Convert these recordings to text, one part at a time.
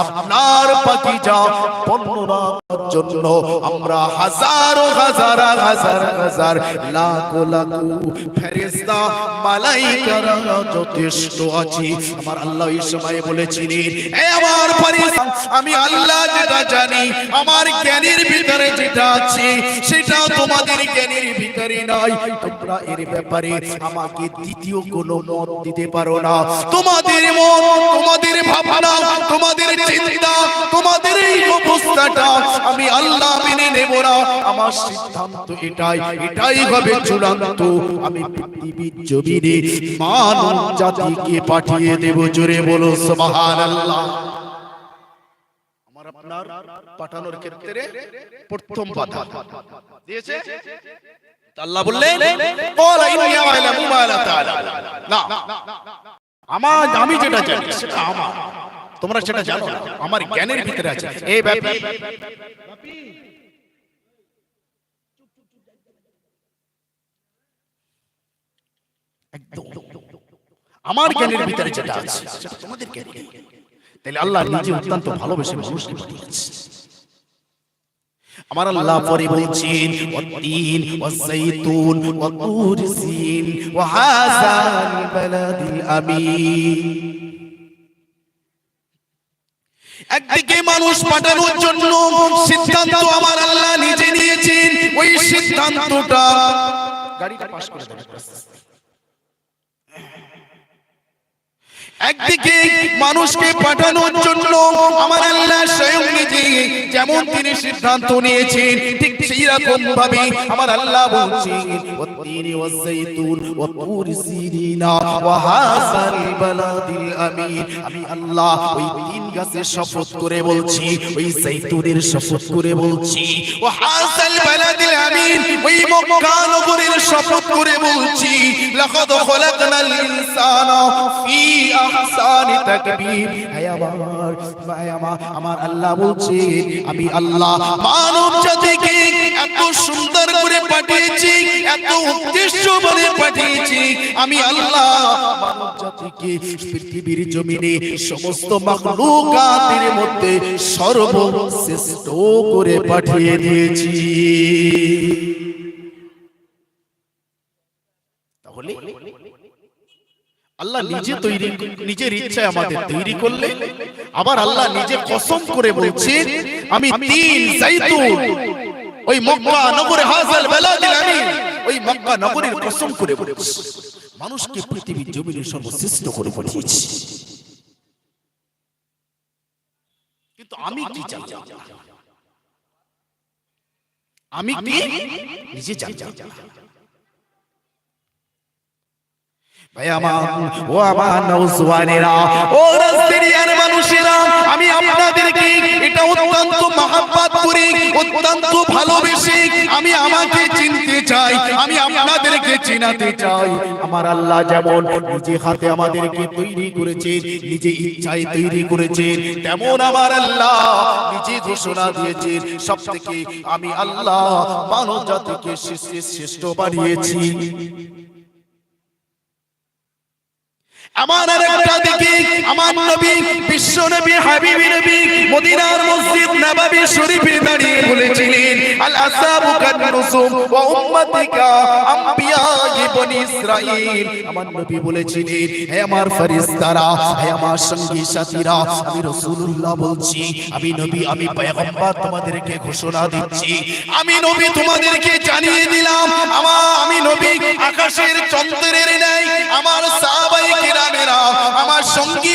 আপনার বাগিচা বর্ণনা করার জন্য আমরা হাজারো, হাজার হাজার হাজার লাখ লাখ ফেরেশতা, মালাইকারা যথেষ্ট আছি। আমার আল্লাহ এই সময় বলেছিলেন, এ আমার ফেরেশতা, আমি আল্লাহ যেটা জানি, আমার জ্ঞানের ভিতরে যেটা আছে, সেটা তোমাদের জ্ঞানের ভিতরে নাই তোমরা এর ব্যাপারে আমাকে দ্বিতীয় কোনো মত দিতে পারো না। তোমাদের মত তোমাদের ভাবনা, তোমাদের চিন্তা, তোমাদের এই অবস্থাটা আমি আল্লাহ মেনে নেব না। আমার সিদ্ধান্ত এটাই এটাই হবে চূড়ান্ত। আমি পৃথিবীর জমিনে মানব জাতিকে পাঠিয়ে দেব, জোরে বলো আমার আপনার পাঠানোর ক্ষেত্রে প্রথম বাধা। দিয়েছে? আল্লাহ বললেন না। আমার আমি যেটা জানি সেটা আমার। তোমরা সেটা জানো আমার জ্ঞানের ভিতরে আছে। এই ব্যাপার আমার জ্ঞানের ভিতরে যেটা আছে সেটা তোমাদের জ্ঞানে। তাহলে আল্লাহ নিজে অত্যন্ত ভালোবেসে মানুষকে পাঠিয়েছে। আমার আল্লাহ পরে বলছেন ওয়াতিন ওয়াজাইতুন ওয়াতুর সিন ওয়া হাযাল বালাদিল আমিন। একদিকে মানুষ পাঠানোর জন্য সিদ্ধান্ত আমার আল্লাহ নিজে নিয়েছেন, ওই সিদ্ধান্তটা গাড়িটা পাস করে একদিকে মানুষকে পাঠানোর জন্য আমার আল্লাহ স্বয়ং নিজে যেমন তিনি সিদ্ধান্ত নিয়েছেন, ঠিক সেই রকম ভাবে আমার আল্লাহ বলছেন হাযাল বালাদিল আমিন। আমি আল্লাহ ওই তিন গাছের শপথ করে বলছি, ওই জাইতুনের শপথ করে বলছি বালাদিল আমিন। ওই মক্কা নগরের শপথ করে বলছি, লাকাদ খলাকনাল ইনসানা ফি তাকবীর। হে আমার হে আমার আমার আল্লাহ বলছে আমি আল্লাহ মানব জাতিকে এত সুন্দর করে পাঠিয়েছি এত উদ্দেশ্য বলে পাঠিয়েছি আমি আল্লাহ মানব জাতিকে পৃথিবীর জমিনে সমস্ত মাখলুকাতের মধ্যে সর্বশ্রেষ্ঠ করে পাঠিয়ে দিয়েছি তাহলে আল্লাহ নিজে তৈরি নিজের ইচ্ছায় আমাদের তৈরি করলে আবার আল্লাহ নিজে কসম করে বলছে আমি তিন জাইতুন ওই মক্কা নগরে হাজাল বেলাদিল আমিন। ওই মক্কা নগরের কসম করে বলছে। মানুষকে পৃথিবীর জমিনে সর্বশ্রেষ্ঠ করে পাঠিয়েছি। কিন্তু আমি কি চাই? আমি কি? নিজে চাই ভাই আমার আমার মানুষেরা, আমি আপনাদেরকে এটা অত্যন্ত মহাব্বত ভালোবেসে আমি আমাকে চিনতে চাই, আমি আপনাদেরকে চিনাতে চাই। আমার আল্লাহ যেমন নিজে হাতে আমাদেরকে তৈরি করেছেন নিজে ইচ্ছায় তৈরি করেছেন তেমন আমার আল্লাহ নিজে ঘোষণা দিয়েছেন সব থেকে আমি আল্লাহ মানব জাতিকে শ্রেষ্ঠ বানিয়েছি। আমার আরেকটা দিকে আমার নবী, বিশ্ব নবী, হাবিবি নবী, মদিনার মসজিদ নববী শরীফে দাঁড়িয়ে বলেছিলেন, আল আসাবু কান রুসুম ওয়া উম্মতিকা বনি ইসরাঈল। আমার নবী বলেছিলেন, হে আমার ফেরেশতারা, হে আমার সঙ্গী সাথীরা, আমি রাসূলুল্লাহ বলছি, আমি নবী, আমি পয়গম্বর তোমাদেরকে ঘোষণা দিচ্ছি। আমি নবী তোমাদেরকে জানিয়ে দিলাম আমার আমি নবী আকাশের চন্দ্রের ন্যায়, আমার সাহাবায়ে কেরামেরা, আমার সঙ্গী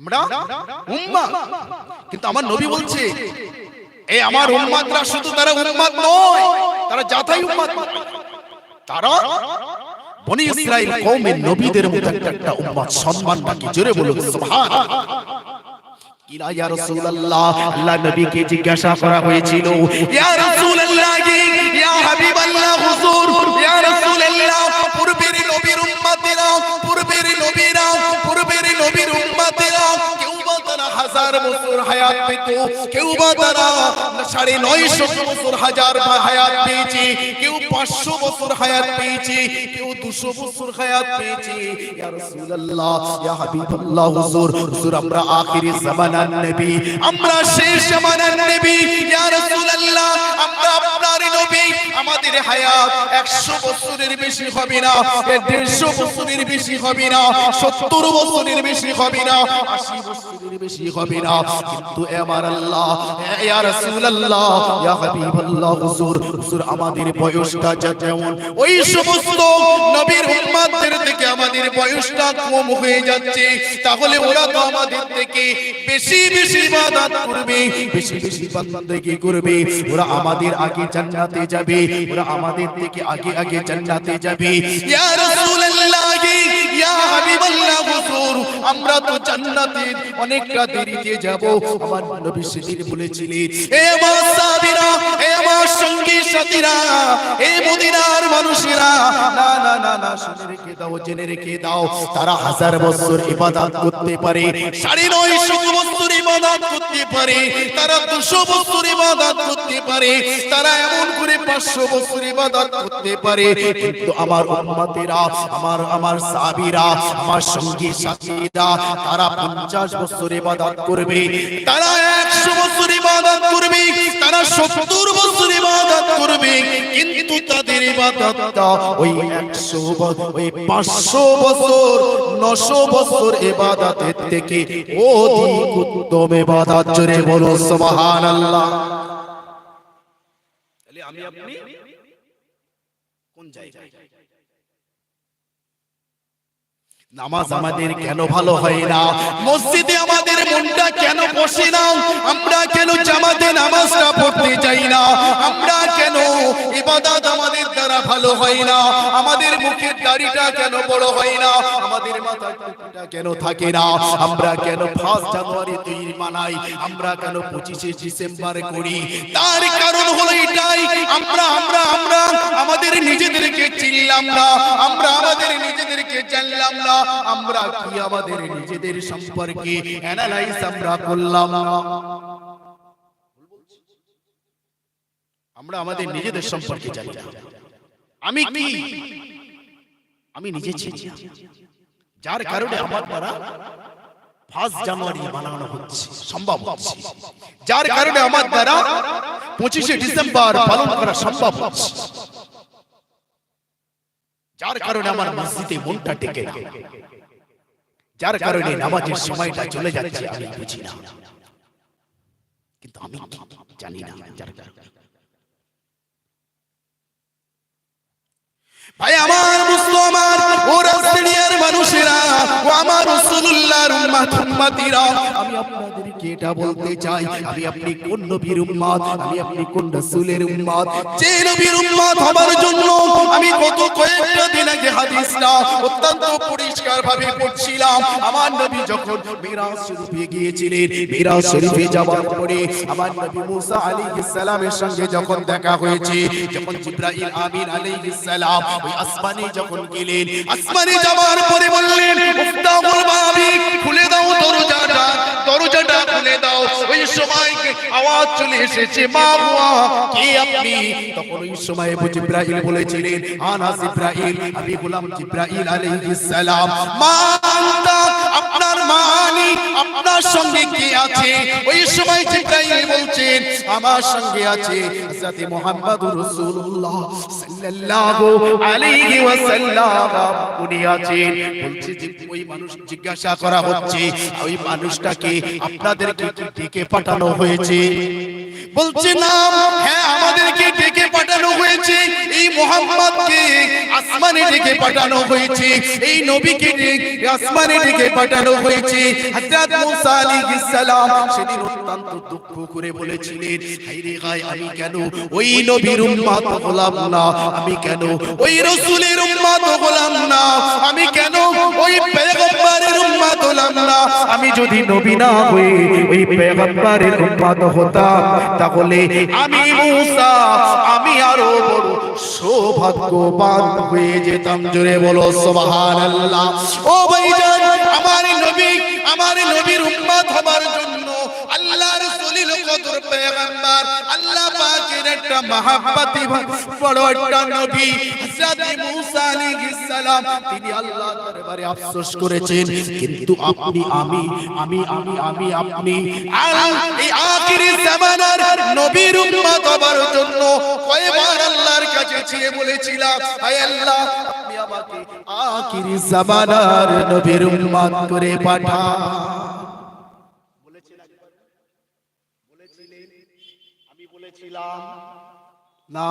আমরা উম্মা। কিন্তু আমার নবী বলছে এই আমার উম্মাতরা শুধু তারা উম্মাত নয়, তারা যাতাই উম্মাত তারা বনি ইসরাইল কওমের নবীদের মতো একটা উম্মাত সম্মান বাকি জোরে বলুন সুবহান ইলা ইয়া রাসূলুল্লাহ, আল্লাহ নবীকে জিজ্ঞাসা করা হয়েছিল, ইয়া রাসূলুল্লাহ ইয়া হাবিবাল্লাহ হুজুর, ইয়া রাসূলুল্লাহ পূর্বের বছর পেত কেউ বা তারা সাড়ে নয়শো বছর হাজার হায়াত পেয়েছে, কেউ পাঁচশো আমরা শেষ আমাদের হায়াত 100 বছরের বেশি হবে না 150 বছরের বেশি হবে না 70 বছরের বেশি হবে না 80 বছরের বেশি হবে না। কিন্তু আমার আল্লাহ। ইয়া রাসূলুল্লাহ, ইয়া হাবিবাল্লাহ, হুজুর হুজুর, আমাদের বয়সটা যা যেমন, ওই সমস্ত নবীর উম্মতদের থেকে আমাদের বয়সটা কম হয়ে যাচ্ছে। তাহলে ওরা তো আমাদের থেকে বেশি বেশি ইবাদত করবে, বেশি বেশি বান্দাগি করবে। ওরা আমাদের আগে জান্নাতে যাবে, ওরা আমাদের থেকে আগে আগে জান্নাতে যাবে। ইয়া রাসূলুল্লাহ আমরা তো জান্নাতে অনেকটা দেরিতে যাব। আমার নবী সেদিন বলেছিলেন সঙ্গী সাথীরা, এ মদিনার মানুষেরা, না না না না, শুনে রেখে দাও, জেনে রেখে দাও, তারা হাজার বছর ইবাদত করতে পারে, সাড়ে নয়শো বছর ইবাদত করতে পারে, তারা দুশো বছর ইবাদত করতে পারে, তারা এমন করে পাঁচশো বছর ইবাদত করতে পারে, কিন্তু আমার উম্মতেরা, আমার আমার সাহাবীরা আমার সঙ্গী সাথীরা, তারা পঞ্চাশ বছর ইবাদত করবে। তারা একশো বছর ইবাদত করবে, তারা সত্তর বছর ইবাদত করবে, কিন্তু তাদের ইবাদতটা ওই একশো ওই পাঁচশো বছর, নশো বছর ইবাদতের থেকে অধিক উত্তম ইবাদত। জোরে বলো সুবহানাল্লাহ। আমি আপনি কোন জায়গায়? নামাজ আমাদের কেন ভালো হয় না? মসজিদে আমাদের মনটা কেন বসে না? আমরা কেন জামাতে নামাজটা পড়তে চাই না? আমরা কেন ইবাদত দ্বারা ভালো হয় না। আমাদের মুখের দাড়িটা কেন বড় হয় না? আমাদের মাথার টুপিটা কেন থাকে না? আমরা কেন ফার্স্ট জানুয়ারি তৈরি মানাই? আমরা কেন পঁচিশে ডিসেম্বর করি? তার কারণ হলো এটাই, আমরা আমরা আমরা আমাদের নিজেদেরকে চিনলাম না। আমরা আমাদের নিজেদেরকে জানলাম না। আমরা কি আমাদের নিজেদের সম্পর্কে অ্যানালাইজ আমরা করলাম না। আমরা আমাদের নিজেদের সম্পর্কে জানি না। আমি কি? আমি নিজে চিনি যার কারণে আমার দ্বারা ফার্স্ট জানুয়ারি বানানো হচ্ছে। সম্ভব। হচ্ছে যার কারণে আমার দ্বারা পঁচিশে ডিসেম্বর পালন করা সম্ভব। হচ্ছে যার কারণে আমার মসজিদে মনটা টেকে না। যার কারণে নামাজের সময়টা চলে যাচ্ছে আমি বুঝি না। কিন্তু আমি জানি না যার কারণে। ভাই আমার মুসলমান ওরা রাস্তার মানুষেরা, ও আমার রাসূলুল্লাহর উম্মত, উম্মতিরা, আমি আপনাদেরকে এটা বলতে চাই, আমি আপনি কোন নবীর উম্মত, আমি আপনি কোন রাসূলের উম্মত? যে নবীর উম্মত হবার জন্য আমি গত কয়েকটা দিন আগে হাদিসটা অত্যন্ত পরিষ্কার ভাবে পড়ছিলাম। আমার নবী যখন মিরাজ শরীফে গিয়েছিলেন, মিরাজ শরীফে যাওয়ার পরে আমার নবী মুসা আলাইহিস সালামের সঙ্গে যখন দেখা হয়েছে, যখন জিব্রাইল আমিন আলাইহিস সালাম ওই আসমানে যখন গেলেন, আসমানে যাওয়ার পরে বললেন খুলে দাও দরজাটা দরজাটা খুলে দাও। ওই সময় আওয়াজ চলে এসেছে হুয়া কে আপনি? তখন ওই সময় জিব্রাইল বলেছিলেন, আনা জিব্রাইল, আমি গোলাম জিব্রাইল আলাইহিস সালাম। মা আপনার সঙ্গে কে আছে? ওই সময় জিব্রাইল বলছেন, আমার সঙ্গে আছে হযরত রাসূলুল্লাহ সাল্লাল্লাহু আলাইহি ওয়াসাল্লাম। উনি আছেন। বলছে যে, ওই মানুষ জিজ্ঞাসা করা হচ্ছে, ওই মানুষটাকে আপনাদেরকে ডেকে পাঠানো হয়েছে? বলছে, না হ্যাঁ আমাদেরকে হয়েছে, এই মোহাম্মদকে আসমানে ডেকে পাঠানো হয়েছে, এই নবীকে ডেকে আসমানে ডেকে পাঠানো হয়েছে। হযরত মুসা আলাইহিস সালাম সেদিন অত্যন্ত দুঃখ করে বলেছিলেন হায়রে গায় আমি কেন ওই নবীর উম্মত হলাম না? আমি কেন ওই রাসূলের উম্মত হলাম না? আমি কেন ওই পয়গম্বরের উম্মত হলাম না? আমি যদি নবী না হই ওই পয়গম্বরের উম্মত হতাম, তাহলে আমি মুসা, আমি আরও সৌভাগ্যবান হয়ে যেতাম। জোরে বলো, সুবহানাল্লাহ। ও ভাইজান, আমার নবী, আমার নবীর উম্মত হবার জন্য আল্লাহর সলিল কদর পয়গম্বর, আল্লাহ পাকের একটা মহাব্বতি বড় একটা নবী, হযরত মুসা আলাইহিস তিনি আল্লাহর দরবারে আফসোস করেছেন, কিন্তু আপনি, আমি আমি আমি আমি, আপনি এই আখিরি জামানার নবীর উম্মত হবার জন্য কয়বার আল্লাহর কাছে চেয়ে বলেছিলাম, হায় আল্লাহ, আপনি আমাকে আখিরি জামানার নবীর উম্মত করে পাঠান আমি বলেছিলাম না,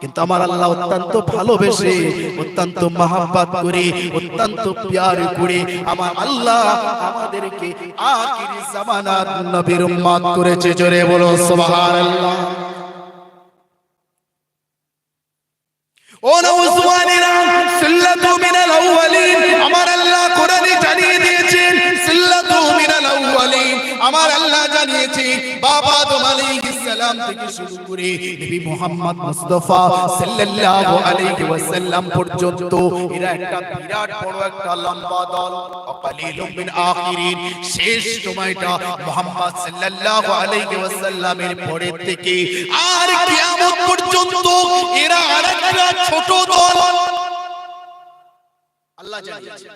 কিন্তু আমার আল্লাহ অত্যন্ত ভালোবেসে, অত্যন্ত মহাব্বত করে, অত্যন্ত প্যার করে আমার আল্লাহ আমাদেরকে আখিরি জামানার নবীর উম্মত করেছে। জোরে বলো, সুবহানাল্লাহ। ও নওজওয়ানেরা সুল্লাতু মিনাল আউয়ালিন, আমার আল্লাহ কোরআনে জানিয়ে দিয়েছেন, সুল্লাতু মিনাল আউয়ালিন, আমার আল্লাহ জানিয়েছে, বাবা আলাইহিস সালাম থেকে শুরু করে নবী মুহাম্মদ মুস্তাফা সাল্লাল্লাহু আলাইহি ওয়াসাল্লাম পর্যন্ত এরা একটা বিরাট বড় একটা লম্বা দল, অকালিলুম মিন আখিরিন। শেষ সময়টা মুহাম্মদ সাল্লাল্লাহু আলাইহি ওয়াসাল্লামের পরের থেকে আর কিয়ামত পর্যন্ত এরা আরেকটা ছোট দল। আল্লাহ জানিয়েছে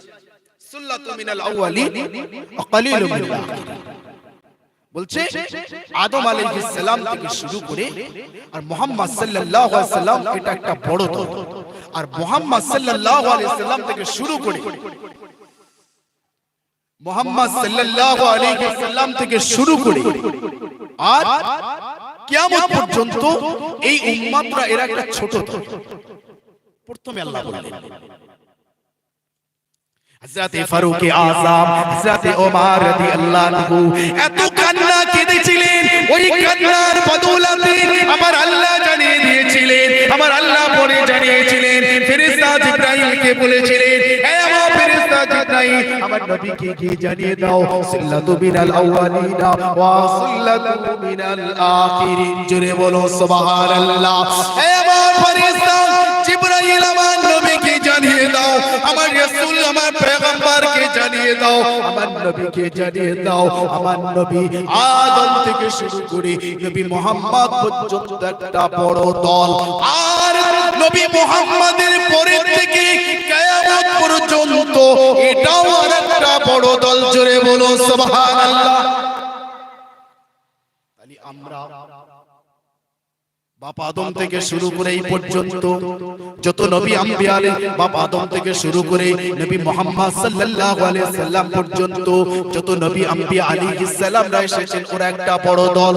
সুল্লাতু মিনাল আউয়ালিন ওয়া মিনাল আখিরিন। বলছে আদম আলাইহিস সালাম থেকে শুরু করে আর মুহাম্মদ সাল্লাল্লাহু আলাইহি সাল্লাম এটা একটা বড় দল আর মুহাম্মদ সাল্লাল্লাহু আলাইহি সাল্লাম থেকে শুরু করে মুহাম্মদ সাল্লাল্লাহু আলাইহি সাল্লাম থেকে শুরু করে আর কিয়ামত পর্যন্ত এই উম্মতরা এরা একটা ছোট দল প্রথমে আল্লাহ বললেন হযরতে ফারুক আযম হযরতে ওমর রাদিয়াল্লাহু এত কান্না কেঁদেছিলেন ওই কান্নার বদৌলতে আমার আল্লাহ জানিয়ে দিয়েছিলেন আমার আল্লাহ পরে জানিয়েছিলেন ফেরেশতা জিবরাইলকে বলেছিলেন হে আমার ফেরেশতা জিবরাইল আমার নবীকে গিয়ে জানিয়ে দাও সাল্লাতু মিনাল আউয়ালিনা ওয়া সাল্লাতু মিনাল আখিরিন। জুড়ে বলো সুবহানাল্লাহ। হে আমার ফেরেশতা জিবরাইল আমার নবীকে জানিয়ে দাও আমার রাসূল আমার পয়গম্বরকে জানিয়ে দাও, আমার নবীকে জানিয়ে দাও, আমার নবী আদম থেকে শুরু করে নবী মুহাম্মদ পর্যন্ত একটা বড় দল। আর নবী মুহাম্মাদের পরে থেকে কিয়ামত পর্যন্ত এটাও আরেকটা বড় দল, জোরে বলো সুবহানাল্লাহ। তাহলে আমরা বাপ আদম থেকে শুরু করে এই পর্যন্ত যত নবী আম্বিয়া আলাইহিস বাপ আদম থেকে শুরু করে নবী মোহাম্মদ সাল্লাল্লাহু আলাইহি সাল্লাম পর্যন্ত যত নবী আম্বিয়া আলাইহিস সালামরা এসেছেন ওরা একটা বড় দল।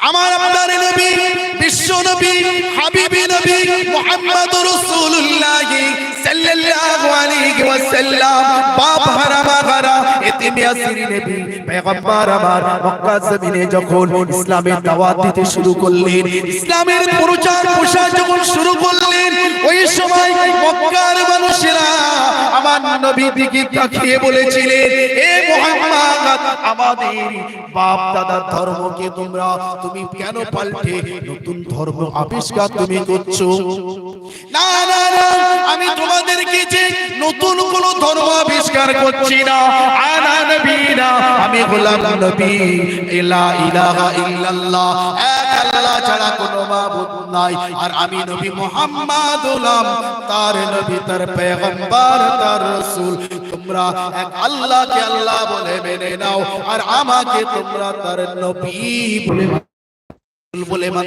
আমার আমার নবী বিশ্ব নবী হাবিবি নবী মোহাম্মদ রাসূলুল্লাহ। সাল্লাল্লাহু আলাইহি ওয়াসাল্লাম, বাপ হারা নবী, পয়গম্বর মক্কা জমিনে যখন ইসলামের দাওয়াত দিতে শুরু করলেন, ইসলামের প্রচার প্রসার যখন শুরু করলেন, ওই সময় মক্কার মানুষেরা আমার নবী দিকে তাকিয়ে বলেছিলেন, এ মুহাম্মদ, আমাদের বাপ দাদার ধর্মকে তোমরা, তুমি কেন পাল্টে নতুন ধর্ম আবিষ্কার তুমি করছ? না না না, আমি তোমাদেরকে যে নতুন কোন ধর্ম আবিষ্কার করছি না। আনা নবী না আমি গোলাম নবী। ইলা ইলাহা ইল্লাল্লাহ। এক আল্লাহ ছাড়া কোনো মাবুদ নাই। আর আমি নবী মোহাম্মদ হলাম তার নবী, তার পেগম্বর তার রাসূল। তোমরা এক আল্লাহকে আল্লাহ বলে মেনে নাও। আর আমাকে তোমরা তার নবী বলে বলে মান।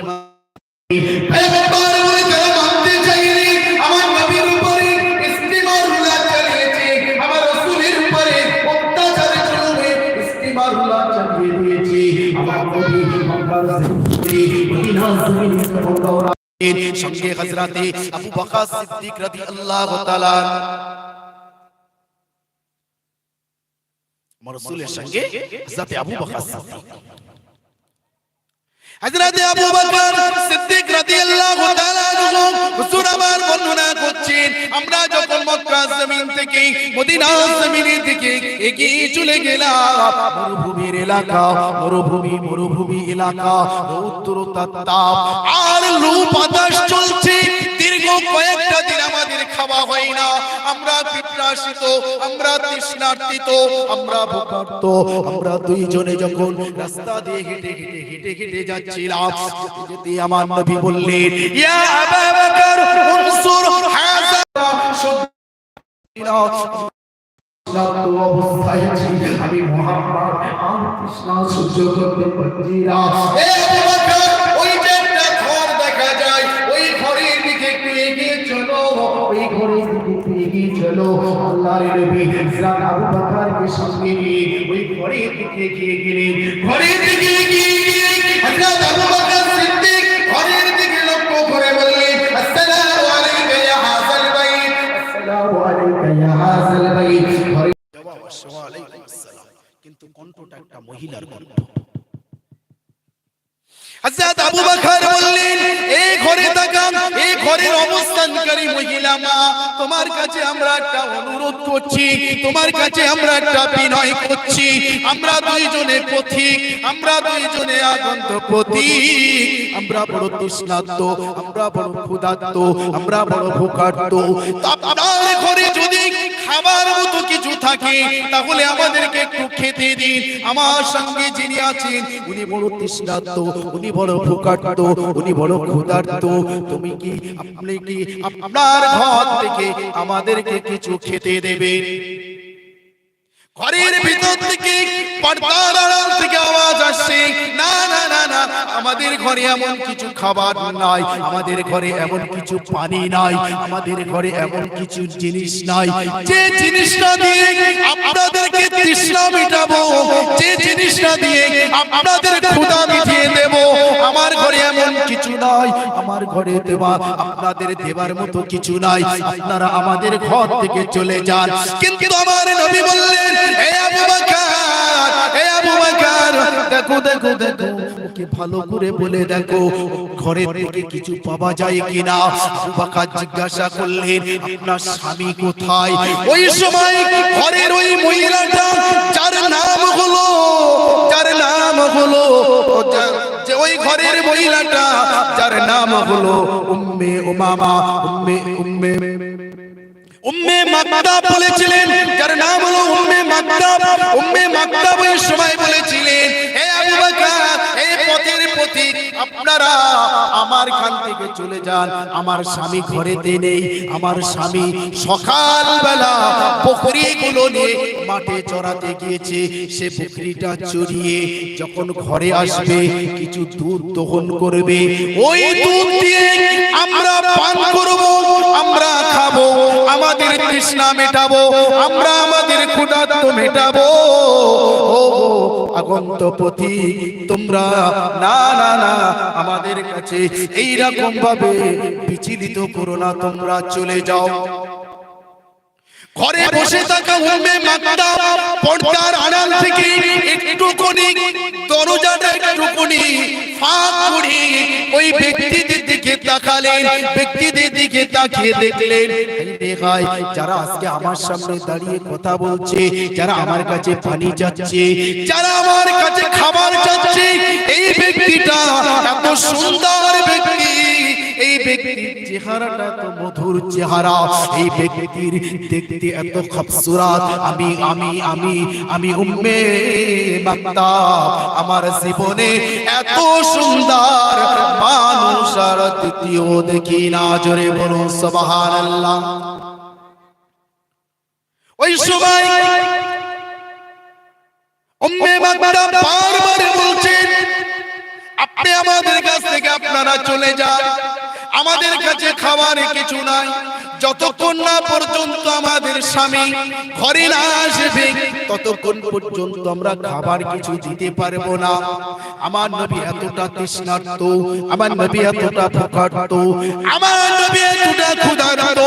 সঙ্গে হজরাতে আবু বকর সিদ্দিক রাদিয়াল্লাহু তাআলা আমার রাসূলের সঙ্গে আবু বকর সিদ্দিক। হযরত আবু বকর সিদ্দিক রাদিয়াল্লাহু তাআলা আমার বর্ণনা করছেন, আমরা যখন মক্কা জমিন থেকে মদিনা জমিনের দিকে এগিয়ে চলে গেলাম, মরুভূমির এলাকা, মরুভূমি মরুভূমি এলাকা রৌদ্র তাপ আর লু বাতাস চলছে। দীর্ঘ কয়েকটা দিন আমাদের খাওয়া হয় না। আমরা পিপাসিত আমরা তৃষ্ণার্তিত আমরা ভোকার্ত আমরা দুইজনে যখন রাস্তা দিয়ে হেঁটে হেঁটে হেঁটে হেঁটে যাচ্ছিলাম যেতে ইয়া হাযা অবস্থায় আমি মোহাম্মদ কৃষ্ণ সহ্য করতে পারছি না চলো আল্লাহর নবী হযরত আবু বকরকে সঙ্গে নিয়ে ওই ঘরের দিকে এগিয়ে গেলেন। ঘরের দিকে গিয়ে হযরত আবু বকর সিদ্দিক ঘরের দিকে লক্ষ্য করে বললেন, আসসালামু আলাইকা ইয়া হাযাল বাইত। আসসালামু আলাইকা ইয়া হাযাল বাইত। জবাব, আসসালামু আলাইকুম আসসালাম। কিন্তু কণ্ঠটা একটা মহিলার কণ্ঠ। হযরত আবু বকর তোমার কাছে আমরা অনুরোধ করছি, তোমার কাছে আমরা একটা বিনয় করছি। আমরা দুইজনে পথিক, আমরা দুইজনে আগন্ত পথিক। আমরা বড় তৃষ্ণার্ত, আমরা বড় ক্ষুধার্ত, আমরা বড় ভোকার্ত। ঘরে যদি খাবার মতো কিছু থাকে, তাহলে আমাদেরকে একটু খেতে দিন। আমার সঙ্গে যিনি আছেন, উনি বড় তৃষ্ণার্ত, উনি বড় ভোকার্ত উনি বড় ক্ষুধার্ত। তুমি কি, আপনি কি, আপনার ঘর থেকে আমাদেরকে কিছু খেতে দেবে ঘরের ভিতর থেকে পর্দার আড়াল থেকে আওয়াজ আসছে। না না না না আমাদের ঘরে এমন কিছু খাবার নাই। আমাদের ঘরে এমন কিছু পানি নাই। আমাদের ঘরে এমন কিছু জিনিস নাই। যে জিনিসটা দিয়ে আপনাদেরকে তৃষ্ণা মেটাবো যে জিনিসটা দিয়ে আপনাদের ক্ষুধা মিটিয়ে দেব আমার ঘরে এমন কিছু নাই। আমার ঘরে দেওয়া আপনাদের দেবার মতো কিছু নাই। আপনারা আমাদের ঘর থেকে চলে যান। কিন্তু আমার নবী বললেন ভালো করে বলে দেখো ঘরে থেকে কিছু পাওয়া যায় কিনা? আবু জিজ্ঞাসা করলেন, আপনার স্বামী কোথায়? ওই সময় ঘরের ওই মহিলাটা, যার নাম হলো, যার নাম হলো ওই ঘরের মহিলাটা, যার নাম হলো উম্মে উমামা, উম্মে উম্মে উম্মে মাকতাব বলেছিলেন, যার নাম হলো উম্মে মাকতাব উম্মে মাকতাব ওই সময় বলেছিলেন, হে আবু বকর, হে পথের পথিক আপনারা আমার খান থেকে চলে যান। আমার স্বামী ঘরেতে নেই, আমার স্বামী সকালবেলা পুকুরিগুলো নিয়ে মাঠে চড়াতে গিয়েছে, সে বকরিটা চড়িয়ে যখন ঘরে আসবে, কিছু দুধ দহন করবে। ওই দুধ দিয়ে আমরা পান করব, আমরা খাব, আমাদের তৃষ্ণা মেটাবো, আমরা আমাদের ক্ষুধার্ত মেটাবো। ও তোমরা না না না, আমাদের কাছে এই রকম ভাবে বিচলিত করো না, তোমরা চলে যাও। ঘরে বসে থাকা উম্মে মাকতা পর্দার আড়াল থেকে একটুখানি দরজাটা একটুখানি ফাঁক করে ওই ব্যক্তিদের দিকে তাকালেন ব্যক্তিদের দিকে তাকিয়ে দেখলেন যারা আজকে আমার সামনে দাঁড়িয়ে কথা বলছে যারা আমার কাছে পানি যাচ্ছে যারা আমার কাছে খাবার যাচ্ছে এই ব্যক্তিটা এত সুন্দর ব্যক্তি। আমার জীবনে এত সুন্দর মানুষ আর দ্বিতীয় দেখি না। জোরে বলুন, সুবহানাল্লাহ। ওই বলছেন, আপনি আমাদের কাছ থেকে আপনারা চলে যান। আমাদের কাছে খাবার কিছু নাই। যতক্ষণ না পর্যন্ত আমাদের স্বামী ঘরে না আসবে ততক্ষণ পর্যন্ত আমরা খাবার কিছু দিতে পারব না। আমার নবী এতটা তৃষ্ণার্ত আমার নবী এতটা ভোকার্ত আমার নবী এতটা ক্ষুধার্ত।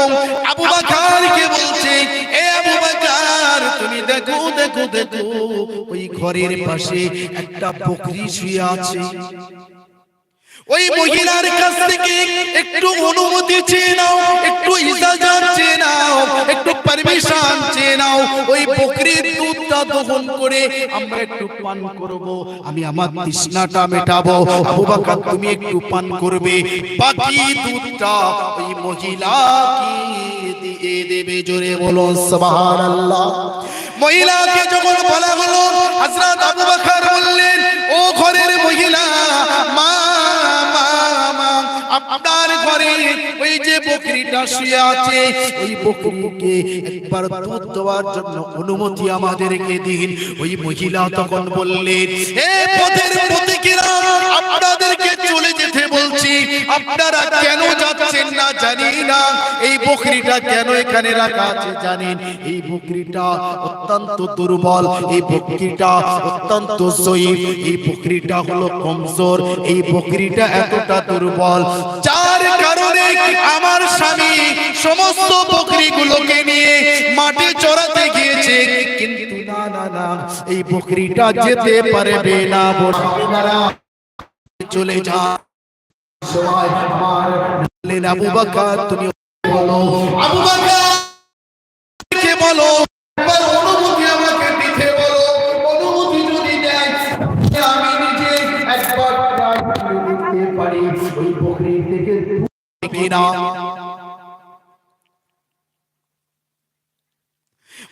আবু বাকারকে বলছে এ আবু বাকার তুমি দেখো দেখো দেখো ওই ঘরের পাশে একটা বকরি শুয়ে আছে। ওই মহিলার কাছ থেকে একটু অনুমতি চেয়ে নাও একটু ইজাজত চেয়ে নাও একটু পারমিশন চেয়ে নাও। ওই বকরির দুধটা দহন করে আমরা একটু পান করব। আমি আমার তৃষ্ণাটা মেটাবো। আবু বকর তুমি একটু পান করবে। বাকি দুধটা ওই মহিলাকে দিয়ে দেবে জোরে বলো সুবহানাল্লাহ। মহিলাকে যখন বলা হলো হযরত আবু বকর বললেন ও ঘরের মহিলা মা আপনার ঘরে ওই যে বকরিটা শুয়ে আছে, ওই বকরিকে একবার দুধ দেওয়ার জন্য অনুমতি আমাদেরকে দিন। ওই মহিলা তখন বললেন এ পথের পথিকেরা, আপনাদেরকে চলে যেতে বলছি। আপনারা কেন যাচ্ছেন না জানি না। এই বকরিটা কেন এখানে রাখা আছে জানেন? এই বকরিটা অত্যন্ত দুর্বল, এই বকরিটা অত্যন্ত জয়ীফ, এই বকরিটা হলো কমজোর, এই বকরিটা এতটা দুর্বল যার কারণে আমার স্বামী সমস্ত বকরিগুলোকে নিয়ে মাঠে চড়াতে গিয়েছে? কিন্তু না না না, এই বকরিটা যেতে পারবে না চলে যা। আবু বকর, তুমি বলো। আবু বকর বলো।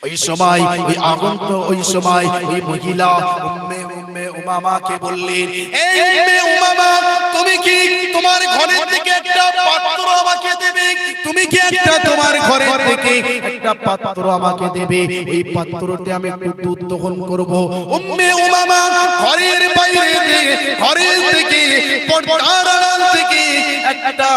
ওই সময় ওই আগন্ত ওই সময় ওই মহিলা উম্মে উম্মে উমামাকে বললেন এই উম্মে উমামা তুমি কি তোমার ঘরের থেকে একটা পাত্র আমাকে দেবে? তুমি কি একটা তোমার ঘরের থেকে একটা পাত্র আমাকে দেবে? এই পাত্রতে আমি একটু দুধ দহন করব। উম্মে উমামা ঘরের বাইরে ঘরের থেকে পর্দার আড়াল থেকে একটা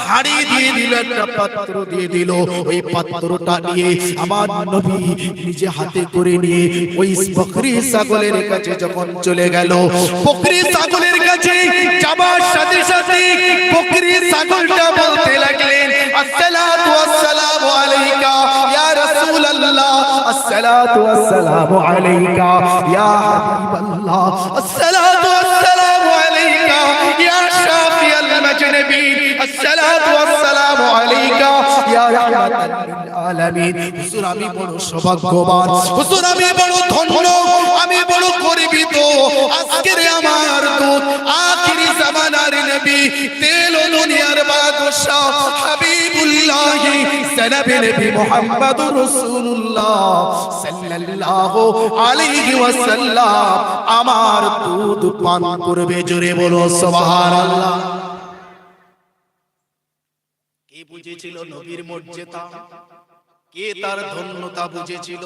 ভারী দিয়ে দিল, একটা পাত্র দিয়ে দিল। ওই পাত্রটা নিয়ে আমার নবী নিজে হাতে করে নিয়ে ওই বকরি ছাগলের কাছে যখন চলে গেল, বকরি ছাগলের কাছে যাবার সাথে সাথে বকরি ছাগলটা বলতে লাগলেন, আসসালাতু ওয়াসসালামু আলাইকা, ইয়া রাসূলুল্লাহ, আসসালাতু ওয়াসসালামু আলাইকা, ইয়া হাবিবাল্লাহ, আসসালাতু আলাইকা ইয়া রাহমাতাল লিল আলামিন। হুজুর, আমি বড় সৌভাগ্যবান। হুজুর, আমি বড় ধন্য, আমি বড় আজকের আমার দূত, আখিরি জামানার নবী, তেল দুনিয়ার বাদশা হাবিবুল্লাহ সনবি নবী মুহাম্মদুর রাসূলুল্লাহ সাল্লাল্লাহু আলাইহি ওয়াসাল্লাম। আমার দুধ পান করবে, জোরে বলো, সুবহানাল্লাহ। বুঝেছিল নবীর মর্যাদা। কে তার ধন্যতা বুঝেছিল?